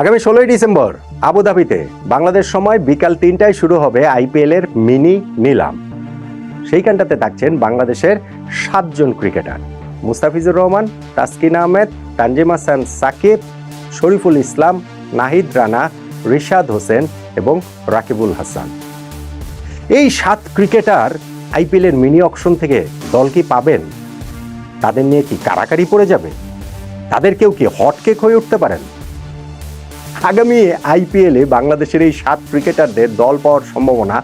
আগামী ষোলোই ডিসেম্বর আবুধাবিতে বাংলাদেশ সময় বিকাল তিনটায় শুরু হবে আইপিএল এর মিনি নিলাম। সেইখানটাতে থাকছেন বাংলাদেশের সাতজন ক্রিকেটার। মুস্তাফিজুর রহমান, তাসকিন আহমেদ, তানজিম হাসান সাকিব, শরীফুল ইসলাম, নাহিদ রানা, রিশাদ হোসেন এবং রাকিবুল হাসান। এই সাত ক্রিকেটার আইপিএল এর মিনি অকশন থেকে দল কি পাবেন? তাদের নিয়ে কি কারাকারি পড়ে যাবে? তাদের কেউ কি হটকেক হয়ে উঠতে পারেন? আগামী আইপিএলে বাংলাদেশের এই সাত ক্রিকেটারদের দল পাওয়ার সম্ভাবনা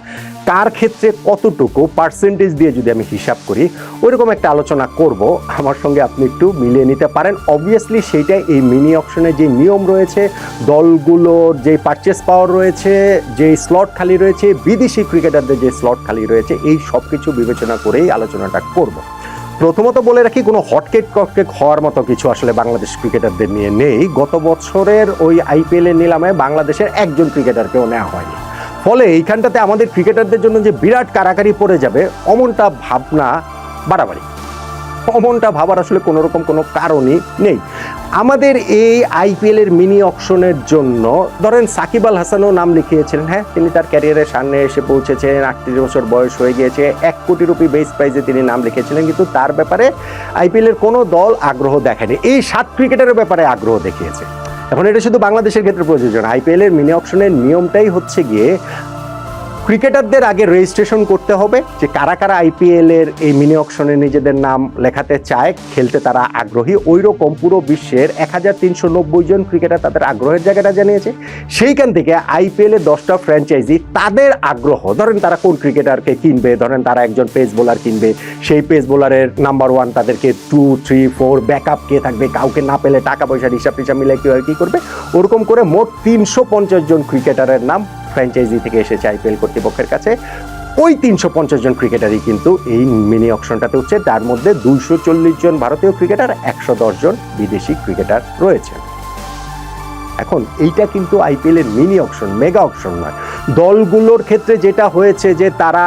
কার ক্ষেত্রে কতটুকু পার্সেন্টেজ দিয়ে যদি আমি হিসাব করি, ওইরকম একটা আলোচনা করব। আমার সঙ্গে আপনি একটু মিলিয়ে নিতে পারেন। অবভিয়াসলি সেইটাই এই মিনি অপশনের যে নিয়ম রয়েছে, দলগুলোর যে পারচেস পাওয়ার রয়েছে, যে স্লট খালি রয়েছে, বিদেশি ক্রিকেটারদের যে স্লট খালি রয়েছে, এই সব কিছু বিবেচনা করেই আলোচনাটা করব। প্রথমত বলে রাখি, কোনো হটকেক কটকেক হওয়ার মতো কিছু আসলে বাংলাদেশ ক্রিকেটারদের নিয়ে নেই। গত বছরের ওই আইপিএলের নিলামে বাংলাদেশের একজন ক্রিকেটারকেও নেওয়া হয়নি। ফলে এইখানটাতে আমাদের ক্রিকেটারদের জন্য যে বিরাট কারাকারি পড়ে যাবে, অমনটা ভাবনা বাড়াবাড়ি। অমনটা ভাবার আসলে কোনো রকম কোনো কারণই নেই। আমাদের এই আইপিএল এর মিনি অপশনের জন্য, ধরেন সাকিব আল হাসানও নাম লিখিয়েছিলেন হ্যাঁ? তিনি তার ক্যারিয়ারের সামনে এসে পৌঁছেছেন, আটত্রিশ বছর বয়স হয়ে গিয়েছে, এক কোটি রুপি বেস প্রাইজে তিনি নাম লিখেছিলেন, কিন্তু তার ব্যাপারে আইপিএল এর কোনো দল আগ্রহ দেখায়নি। এই সাত ক্রিকেটারের ব্যাপারে আগ্রহ দেখিয়েছে। এখন এটা শুধু বাংলাদেশের ক্ষেত্রে প্রযোজন না আইপিএল এর মিনি অপশনের নিয়মটাই হচ্ছে গিয়ে ক্রিকেটারদের আগে রেজিস্ট্রেশন করতে হবে যে কারা কারা আইপিএল এর এই মিনি অকশনে নিজেদের নাম লেখাতে চায়, খেলতে তারা আগ্রহী। ওই রকম পুরো বিশ্বের এক হাজার তিনশো নব্বই জন ক্রিকেটার তাদের আগ্রহের জায়গাটা জানিয়েছে। সেইখান থেকে আইপিএল দশটা ফ্র্যাঞ্চাইজি তাদের আগ্রহ। ধরেন তারা কোন ক্রিকেটারকে কিনবে? ধরেন তারা একজন পেস বোলার কিনবে। সেই পেস বোলারের নাম্বার ওয়ান তাদেরকে টু থ্রি ফোর ব্যাকআপ কে থাকবে? কাউকে না পেলে টাকা পয়সার হিসাব টিসাব মিলে কি কি করবে? ওরকম করে মোট তিনশো পঞ্চাশ জন ক্রিকেটারের নাম ফ্র্যাঞ্চাইজি থেকে এসেছে আইপিএল কর্তৃপক্ষের কাছে। ওই তিনশো পঞ্চাশ জন ক্রিকেটারই কিন্তু এই মিনি অপশনটাতে হচ্ছে তার মধ্যে দুইশো চল্লিশ জন ভারতীয় ক্রিকেটার, একশো দশ জন বিদেশি ক্রিকেটার রয়েছে। এখন এইটা কিন্তু আইপিএলের মিনি অপশন মেগা অপশন নয়। দলগুলোর ক্ষেত্রে যেটা হয়েছে যে তারা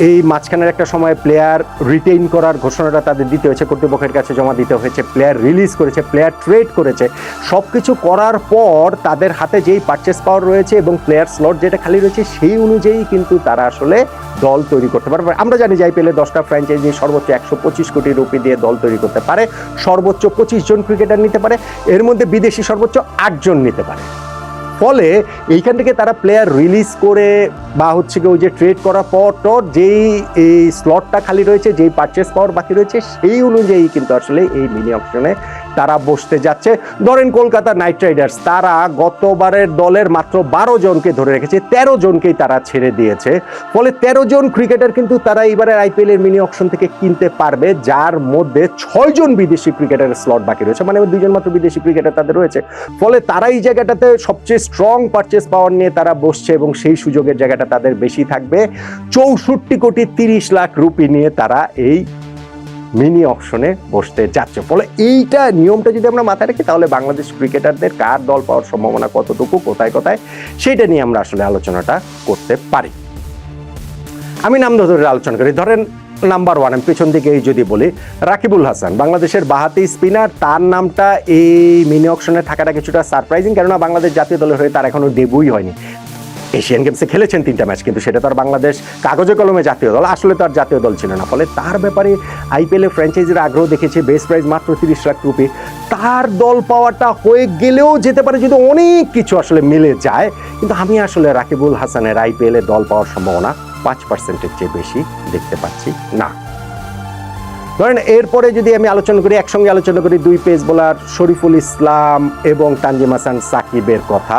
এই মাঝখানের একটা সময় প্লেয়ার রিটেইন করার ঘোষণাটা তাদের দিতে হয়েছে। কর্তৃপক্ষের কাছে জমা দিতে হয়েছে। প্লেয়ার রিলিজ করেছে প্লেয়ার ট্রেড করেছে। সব কিছু করার পর তাদের হাতে যেই পারচেস পাওয়ার রয়েছে এবং প্লেয়ার স্লট যেটা খালি রয়েছে, সেই অনুযায়ী কিন্তু তারা আসলে দল তৈরি করতে পারবে আমরা জানি যে আইপিএলে দশটা ফ্র্যাঞ্চাইজি সর্বোচ্চ একশো পঁচিশ কোটি রুপি দিয়ে দল তৈরি করতে পারে। সর্বোচ্চ পঁচিশ জন ক্রিকেটার নিতে পারে। এর মধ্যে বিদেশি সর্বোচ্চ আটজন নিতে পারে। ফলে এইখান থেকে তারা প্লেয়ার রিলিজ করে বা হচ্ছে কি ওই যে ট্রেড করার পর টর যেই এই স্লটটা খালি রয়েছে, যেই পারচেস পাওয়ার বাকি রয়েছে, সেই অনুযায়ী কিন্তু আসলে এই মিনি অপশনে তারা বসতে যাচ্ছে। ধরেন কলকাতা নাইট রাইডার্স, তারা গতবারের দলের মাত্র বারো জনকে ধরে রেখেছে, তেরো জনকেই তারা ছেড়ে দিয়েছে। ফলে তেরো জন ক্রিকেটার কিন্তু তারা এবারের আইপিএল এর মিনি অপশন থেকে কিনতে পারবে, যার মধ্যে ছয় জন বিদেশি ক্রিকেটারের স্লট বাকি রয়েছে মানে দুজন মাত্র বিদেশি ক্রিকেটার তাদের রয়েছে। ফলে তারা এই জায়গাটাতে সবচেয়ে স্ট্রং পারচেস পাওয়ার নিয়ে তারা বসছে এবং সেই সুযোগের জায়গাটা তাদের বেশি থাকবে। চৌষট্টি কোটি তিরিশ লাখ রুপি নিয়ে তারা এই মিনি অপশনে বসতে যাচ্ছে ফলে এইটা নিয়মটা যদি আমরা মাথায় রাখি, তাহলে বাংলাদেশ ক্রিকেটারদের কার দল পাওয়ার সম্ভাবনা কতটুকু, কোথায় কোথায় সেইটা নিয়ে আমরা আসলে আলোচনাটা করতে পারি। আমি নাম ধরে আলোচনা করি। ধরেন নাম্বার ওয়ান আমি পেছন দিকে এই যদি বলি, রাকিবুল হাসান, বাংলাদেশের বাহাতি স্পিনার তার নামটা এই মিনি অপশনে থাকাটা কিছুটা সারপ্রাইজিং কেননা বাংলাদেশ জাতীয় দলের হয়ে তার এখনও ডেবুই হয়নি। এশিয়ান গেমসে খেলেছেন তিনটা ম্যাচ, কিন্তু সেটা তো আর বাংলাদেশ কাগজে কলমে জাতীয় দল, আসলে তো আর জাতীয় দল ছিল না। ফলে তার ব্যাপারে আইপিএল ফ্র্যাঞ্চাইজির আগ্রহ দেখেছে বেস্ট প্রাইজ মাত্র তিরিশ লাখ রুপি। তার দল পাওয়াটা হয়ে গেলেও যেতে পারে যদি অনেক কিছু আসলে মিলে যায়। কিন্তু আমি আসলে রাকিবুল হাসানের আইপিএল দল পাওয়ার সম্ভাবনা পাঁচ পার্সেন্টের চেয়ে বেশি দেখতে পাচ্ছি না। ধরেন এরপরে যদি আমি আলোচনা করি, একসঙ্গে আলোচনা করি, দুই পেস বোলার শরীফুল ইসলাম এবং তানজিম হাসান সাকিবের কথা,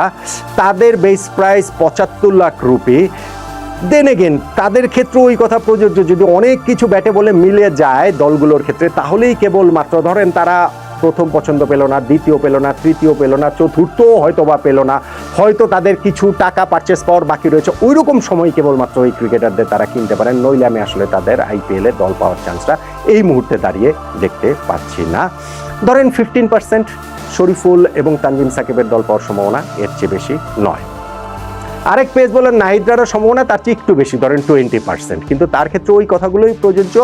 তাদের বেস প্রাইস পঁচাত্তর লাখ রুপি। দেন এগেন তাদের ক্ষেত্রে ওই কথা প্রযোজ্য। যদি অনেক কিছু ব্যাটে বলে মিলে যায় দলগুলোর ক্ষেত্রে, তাহলেই কেবল মাত্র ধরেন তারা প্রথম পছন্দ পেল না, দ্বিতীয় পেল না, তৃতীয় পেল না, চতুর্থ হয়তো বা পেল না। হয়তো তাদের কিছু টাকা পারচেস পাওয়ার বাকি রয়েছে। ওই রকম সময় কেবলমাত্র ওই ক্রিকেটারদের তারা কিনতে পারেন। নইলে আমি আসলে তাদের আইপিএলে দল পাওয়ার চান্সটা এই মুহূর্তে দাঁড়িয়ে দেখতে পাচ্ছি না। ধরেন ফিফটিন পার্সেন্ট শরীফুল এবং তানজিম সাকিবের দল পাওয়ার সম্ভাবনা এর চেয়ে বেশি নয়। আরেক পেস বোলার নাহিদ সম্ভাবনা তার চেয়ে একটু বেশি, ধরেন টোয়েন্টি পার্সেন্ট কিন্তু তার ক্ষেত্রে ওই কথাগুলোই প্রযোজ্য।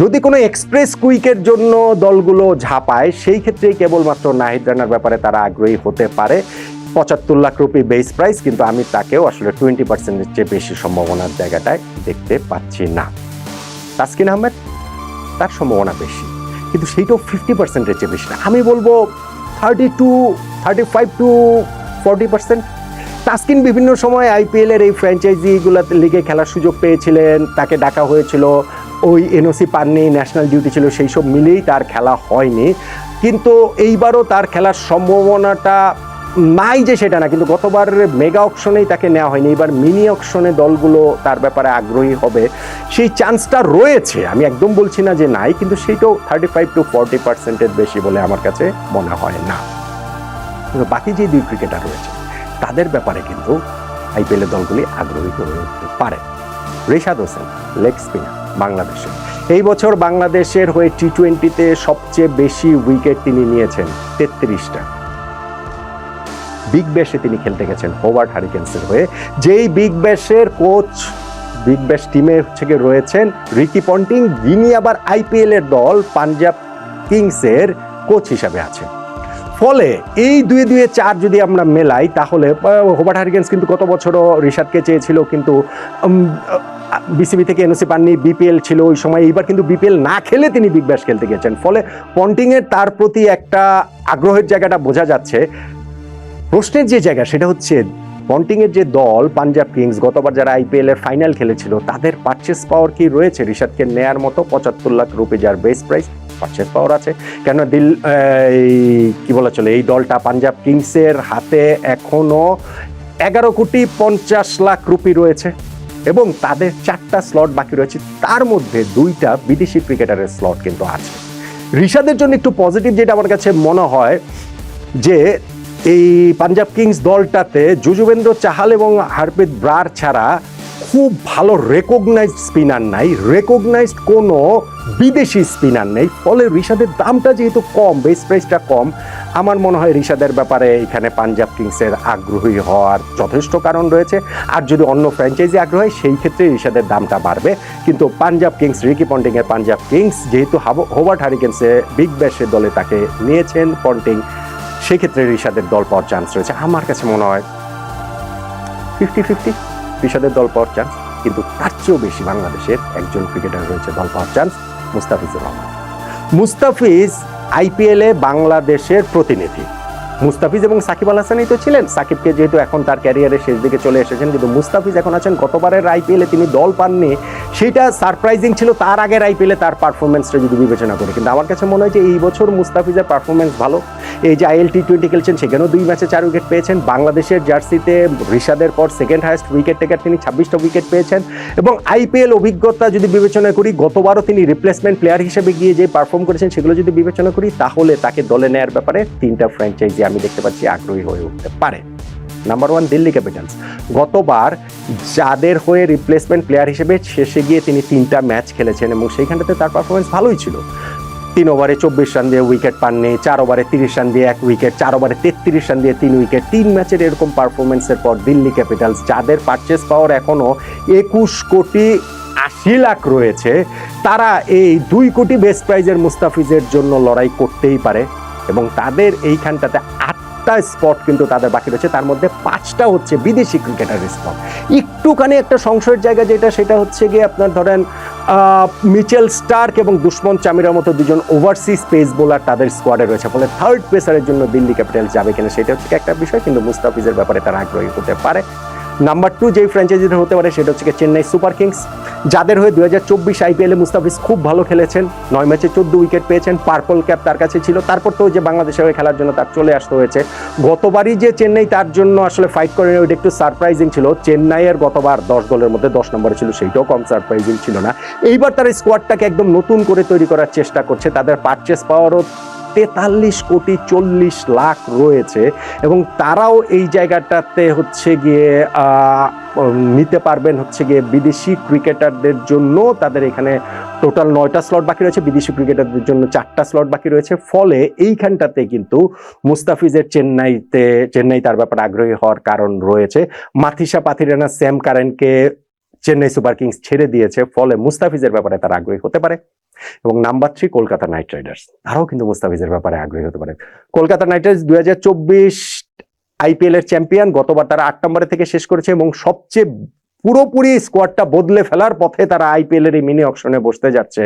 যদি কোনো এক্সপ্রেস কুইকের জন্য দলগুলো ঝাঁপায়, সেই ক্ষেত্রেই কেবলমাত্র নাহিদ রানার ব্যাপারে তারা আগ্রহী হতে পারে। পঁচাত্তর লাখ রুপি বেস প্রাইস কিন্তু আমি তাকেও আসলে টোয়েন্টি পার্সেন্টের চেয়ে বেশি সম্ভাবনার জায়গাটায় দেখতে পাচ্ছি না। তাসকিন আহমেদ, তার সম্ভাবনা বেশি, কিন্তু সেইটাও ফিফটি পার্সেন্টের চেয়ে বেশি না। আমি বলব thirty to thirty five to forty percent Taskin বিভিন্ন সময় আইপিএলের এই ফ্র্যাঞ্চাইজিগুলোতে লিগে খেলার সুযোগ পেয়েছিলেন, তাকে ডাকা হয়েছিল। ওই এনওসি পাননি ন্যাশনাল ডিউটি ছিল, সেই সব মিলেই তার খেলা হয়নি। কিন্তু এইবারও তার খেলার সম্ভাবনাটা নাই যে সেটা না, কিন্তু গতবার মেগা অকশনেই তাকে নেওয়া হয়নি। এবার মিনি অকশনে দলগুলো তার ব্যাপারে আগ্রহী হবে। সেই চান্সটা রয়েছে, আমি একদম বলছি না যে নাই, কিন্তু সেইটাও থার্টি ফাইভ টু ফর্টি পার্সেন্টের বেশি বলে আমার কাছে মনে হয় না। কিন্তু বাকি যে দুই ক্রিকেটার রয়েছে, তাদের ব্যাপারে কিন্তু আইপিএলের দলগুলি আগ্রহী হয়ে উঠতে পারে। Rishad Hossain, leg spinner. বাংলাদেশে। এই বছর বাংলাদেশের হয়ে টি টোয়েন্টিতে সবচেয়ে বেশি উইকেট তিনি নিয়েছেন, তেত্রিশটা। বিগ ব্যাশে তিনি খেলতে গেছেন হোভার্ড হারিকেন্সের হয়ে। যেই বিগ ব্যাশের কোচ বিগ ব্যাশ টিমে গিয়ে রয়েছেন রিকি পন্টিং যিনি আবার আইপিএল এর দল পাঞ্জাব কিংসের কোচ হিসাবে আছেন। ফলে এই দুয়ে দুয়ে চার যদি আমরা মেলাই, তাহলে হোবার্ট হারিকেন্স কিন্তু গত বছরও ঋষাদকে চেয়েছিল, কিন্তু বিসিবি থেকে এনওসি পাননি বিপিএল ছিল ওই সময়। এইবার কিন্তু বিপিএল না খেলে তিনি বিগ ব্যাশ খেলতে গেছেন ফলে পন্টিংয়ের তার প্রতি একটা আগ্রহের জায়গাটা বোঝা যাচ্ছে। প্রশ্নের যে জায়গা সেটা হচ্ছে পন্টিংয়ের যে দল পাঞ্জাব কিংস গতবার যারা আইপিএল এর ফাইনাল খেলেছিল তাদের পারচেস পাওয়ার কি রয়েছে? ঋষাদকে নেয়ার মতো পঁচাত্তর লাখ রুপি যার বেস প্রাইস পারচেস পাওয়ার আছে। কেন দিল এই, কি বলা চলে এই দলটা পাঞ্জাব কিংসের হাতে এখনও এগারো কোটি পঞ্চাশ লাখ রুপি রয়েছে। এবং তাদের চারটা স্লট বাকি রয়েছে। তার মধ্যে দুইটা বিদেশি ক্রিকেটারের স্লট কিন্তু আছে। ঋষাদের জন্য একটু পজিটিভ যেটা আমার কাছে মনে হয়, যে এই পাঞ্জাব কিংস দলটাতে যুজুবেন্দ্র চাহাল এবং হারপ্রীত ব্রার ছাড়া খুব ভালো রেকগনাইজড স্পিনার নাই। রেকগনাইজড কোনো বিদেশি স্পিনার নেই। ফলে ঋষাদের দামটা যেহেতু কম বেস প্রাইসটা কম, আমার মনে হয় ঋষাদের ব্যাপারে এখানে পাঞ্জাব কিংসের আগ্রহী হওয়ার যথেষ্ট কারণ রয়েছে। আর যদি অন্য ফ্র্যাঞ্চাইজি আগ্রহী হয়, সেই ক্ষেত্রে ঋষাদের দামটা বাড়বে। কিন্তু পাঞ্জাব কিংস রিকি পন্টিংয়ের পাঞ্জাব কিংস যেহেতু হাব- হোবার্ট হারিকেন্সে বিগ ব্যাশের দলে তাকে নিয়েছেন পন্টিং সেক্ষেত্রে ঋষাদের দল পাওয়ার চান্স রয়েছে। আমার কাছে মনে হয় ফিফটি ফিফটি ঋষাদের দল পাওয়ার চান্স কিন্তু তার চেয়েও বেশি বাংলাদেশের একজন ক্রিকেটার রয়েছে দল পাওয়ার চান্স মুস্তাফিজুর রহমান। মুস্তাফিজ আইপিএলে বাংলাদেশের প্রতিনিধি। মুস্তাফিজ এবং সাকিব আল হাসানই তো ছিলেন। সাকিবকে যেহেতু এখন তার ক্যারিয়ারের শেষ দিকে চলে এসেছেন, কিন্তু মুস্তাফিজ এখন আছেন গতবারের আইপিএলে তিনি দল পাননি সেটা সারপ্রাইজিং ছিল, তার আগের আইপিএলে তার পারফরমেন্সটা যদি বিবেচনা করি। কিন্তু আমার কাছে মনে হয় যে এই বছর মুস্তাফিজের পারফরমেন্স ভালো। এই যে আইএল টি টোয়েন্টি খেলছেন, সেখানেও দুই ম্যাচে চার উইকেট পেয়েছেন। বাংলাদেশের জার্সিতে ঋষাদের পর সেকেন্ড হায়েস্ট উইকেট টেকার তিনি ছাব্বিশটা উইকেট পেয়েছেন। এবং আইপিএল অভিজ্ঞতা যদি বিবেচনা করি, গতবারও তিনি রিপ্লেসমেন্ট প্লেয়ার হিসেবে গিয়ে যে পারফর্ম করেছেন, সেগুলো যদি বিবেচনা করি, তাহলে তাকে দলে নেয়ার ব্যাপারে তিনটা ফ্র্যাঞ্চাইজি আমি দেখতে পাচ্ছি আগ্রহী হয়ে উঠতে পারে। নাম্বার ওয়ান দিল্লি ক্যাপিটালস গতবার যাদের হয়ে রিপ্লেসমেন্ট প্লেয়ার হিসেবে শেষে গিয়ে তিনি তিনটা ম্যাচ খেলেছেন এবং সেইখানটাতে তার পারফরমেন্স ভালোই ছিল। তিন ওভারে চব্বিশ রান দিয়ে উইকেট পাননি, চার ওভারে তিরিশ রান দিয়ে এক উইকেট চার ওভারে তেত্রিশ রান দিয়ে তিন উইকেট তিন ম্যাচের এরকম পারফরমেন্সের পর দিল্লি ক্যাপিটালস যাদের পারচেস পাওয়ার এখনও একুশ কোটি আশি লাখ রয়েছে, তারা এই দুই কোটি বেস্ট প্রাইজের মুস্তাফিজের জন্য লড়াই করতেই পারে এবং তাদের এইখানটাতে আটটা স্পট কিন্তু তাদের বাকি রয়েছে। তার মধ্যে পাঁচটা হচ্ছে বিদেশি ক্রিকেটারের স্পট একটুখানি একটা সংশয়ের জায়গা যেটা, সেটা হচ্ছে গিয়ে আপনার ধরেন মিচেল স্টার্ক এবং দুশ্মন চামিরার মতো দুজন ওভারসিজ পেস বোলার তাদের স্কোয়াডে রয়েছে। ফলে থার্ড পেসারের জন্য দিল্লি ক্যাপিটাল যাবে কিনা, সেটা হচ্ছে একটা বিষয়, কিন্তু মুস্তাফিজের ব্যাপারে তারা আগ্রহী হতে পারে। নাম্বার টু যেই ফ্র্যাঞ্চাইজিটা হতে পারে সেটা হচ্ছে চেন্নাই সুপার কিংস যাদের হয়ে দু হাজার চব্বিশ আইপিএলে মুস্তাফিজ খুব ভালো খেলেছেন, নয় ম্যাচে চোদ্দ উইকেট পেয়েছেন পার্পল ক্যাপ তার কাছে ছিল। তারপর তো যে বাংলাদেশের হয়ে খেলার জন্য তার চলে আসতে হয়েছে। গতবারই যে চেন্নাই তার জন্য আসলে ফাইট করে ওইটা একটু সারপ্রাইজিং ছিল। চেন্নাইয়ের গতবার দশ গোলের মধ্যে দশ নম্বরে ছিল, সেইটাও কম সারপ্রাইজিং ছিল না। এইবার তারা স্কোয়াডটাকে একদম নতুন করে তৈরি করার চেষ্টা করছে। তাদের পারচেস পাওয়ারও তেতাল্লিশ কোটি চল্লিশ লাখ রয়েছে এবং তারাও এই জায়গাটাতে হচ্ছে গিয়ে নিতে পারবেন হচ্ছে গিয়ে বিদেশি ক্রিকেটারদের জন্য। তাদের এখানে টোটাল নয়টা স্লট বাকি রয়েছে, বিদেশি ক্রিকেটারদের জন্য চারটা স্লট বাকি রয়েছে। ফলে এইখানটাতে কিন্তু মুস্তাফিজের চেন্নাইতে, চেন্নাই তার ব্যাপারে আগ্রহী হওয়ার কারণ রয়েছে। মাথিসা পাথিরানা, স্যাম কারেনকে চেন্নাই সুপার কিংস ছেড়ে দিয়েছে, ফলে মুস্তাফিজের ব্যাপারে তারা আগ্রহী হতে পারে। এবং number three Kolkata Knight Riders. তারাও কিন্তু মুস্তাফিজের ব্যাপারে আগ্রহী হতে পারে। কলকাতা নাইট রাইডার্স দুই হাজার চব্বিশ আইপিএল এর চ্যাম্পিয়ন, গতবার তারা আট নম্বরে থেকে শেষ করেছে এবং সবচেয়ে পুরোপুরি স্কোয়াডটা বদলে ফেলার পথে তারা আইপিএল এর এই মিনি অকশনে বসতে যাচ্ছে।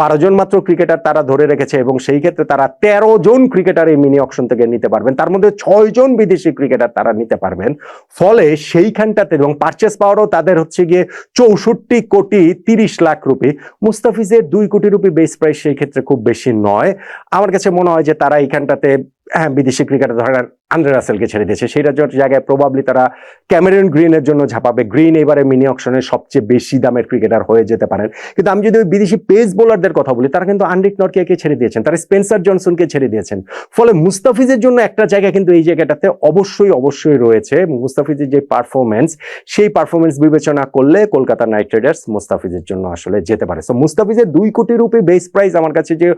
বারো জন মাত্র ক্রিকেটার তারা ধরে রেখেছে এবং সেই ক্ষেত্রে তারা তেরো জন ক্রিকেটার এই মিনি অকশন থেকে নিতে পারবেন। তার মধ্যে ছয় জন বিদেশি ক্রিকেটার তারা নিতে পারবেন। ফলে সেইখানটাতে এবং পারচেস পাওয়ারও তাদের হচ্ছে গিয়ে চৌষট্টি কোটি তিরিশ লাখ রুপি। মুস্তাফিজের দুই কোটি রুপি বেস প্রাইস সেই ক্ষেত্রে খুব বেশি নয়। আমার কাছে মনে হয় যে তারা এইখানটাতে হ্যাঁ বিদেশি ক্রিকেটার ধরেন আন্ডার রাসেলকে ছেড়ে দিয়েছে। সেইটার জন্য জায়গায় প্রবাবলি তারা ক্যামেরন গ্রিনের জন্য ঝাঁপাবে। গ্রিন এবারে মিনি অকশনের সবচেয়ে বেশি দামের ক্রিকেটার হয়ে যেতে পারেন। কিন্তু আমি যদি ওই বিদেশি পেস বোলারদের কথা বলি, তারা কিন্তু আন্ডিক নরকিয়াকে ছেড়ে দিয়েছেন, তারা স্পেন্সার জনসনকে ছেড়ে দিয়েছেন। ফলে মুস্তাফিজের জন্য একটা জায়গা কিন্তু এই জায়গাটাতে অবশ্যই অবশ্যই রয়েছে। মুস্তাফিজের যে পারফরমেন্স সেই পারফরমেন্স বিবেচনা করলে কলকাতা নাইট রাইডার্স মুস্তাফিজের জন্য আসলে যেতে পারে। সো মুস্তাফিজের দুই কোটি রুপি বেস প্রাইস আমার কাছে যে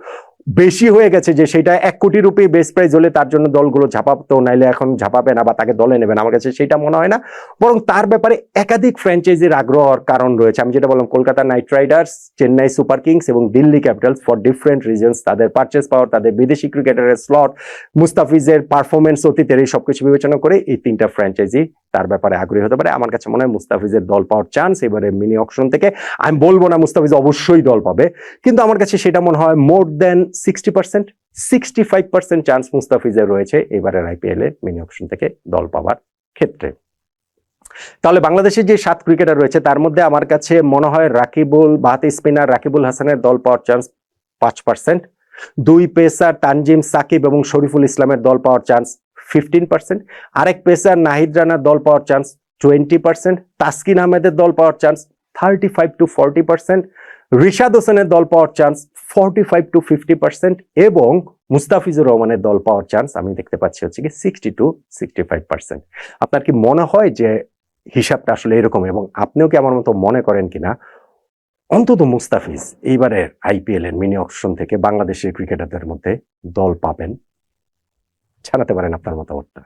বেশি হয়ে গেছে যে সেটা এক কোটি রুপি বেস প্রাইজ হলে তার জন্য দলগুলো ঝাঁপাতো নাইলে এখন ঝাঁপাবে না বা তাকে দলে নেবেন আমার কাছে সেটা মনে হয় না। বরং তার ব্যাপারে একাধিক ফ্র্যাঞ্চাইজির আগ্রহর কারণ রয়েছে। আমি যেটা বললাম, Kolkata knight riders, Chennai super kings এবং Delhi capitals for different reasons তাদের পারচেস পাওয়ার তাদের বিদেশি ক্রিকেটারের স্লট মুস্তাফিজের পারফরমেন্স অতীতের এই সবকিছু বিবেচনা করে এই তিনটা ফ্র্যাঞ্চাইজি তার ব্যাপারে আগ্রহী হতে পারে। আমার কাছে মনে হয় মুস্তাফিজের দল পাওয়ার চান্স এবারে মিনি অকশন থেকে। আমি বলব না মুস্তাফিজ অবশ্যই দল পাবে, কিন্তু আমার কাছে সেটা মনে হয় more than sixty percent sixty five percent chance মুস্তাফিজের রয়েছে এবারের আইপিএল মিনি অপশন থেকে দল পাওয়ার ক্ষেত্রে। তাহলে বাংলাদেশের যে সাত ক্রিকেটার রয়েছে, তার মধ্যে আমার কাছে মনে হয় রাকিবুল, বাহাতি স্পিনার রাকিবুল হাসানের দল পাওয়ার চান্স পাঁচ পার্সেন্ট দুই পেসার তানজিম সাকিব এবং শরীফুল ইসলামের দল পাওয়ার চান্স ফিফটিন পার্সেন্ট আরেক পেসার নাহিদ রানার দল পাওয়ার চান্স টোয়েন্টি পার্সেন্ট তাসকিন আহমেদের দল পাওয়ার chance thirty five to forty percent Rishad হোসেনের দল পাওয়ার chance forty five to fifty percent এবং মুস্তাফিজুর রহমানের দল পাওয়ার চান্স আমি দেখতে পাচ্ছি হচ্ছে কি sixty to sixty five percent আপনার কি মনে হয় যে হিসাবটা আসলে এরকম এবং আপনিও কি আমার মতো মনে করেন কিনা? অন্তত মুস্তাফিজ এইবারের আইপিএল এর মিনি অপশন থেকে বাংলাদেশের ক্রিকেটারদের মধ্যে দল পাবেন। জানাতে পারেন আপনার মতামতটা।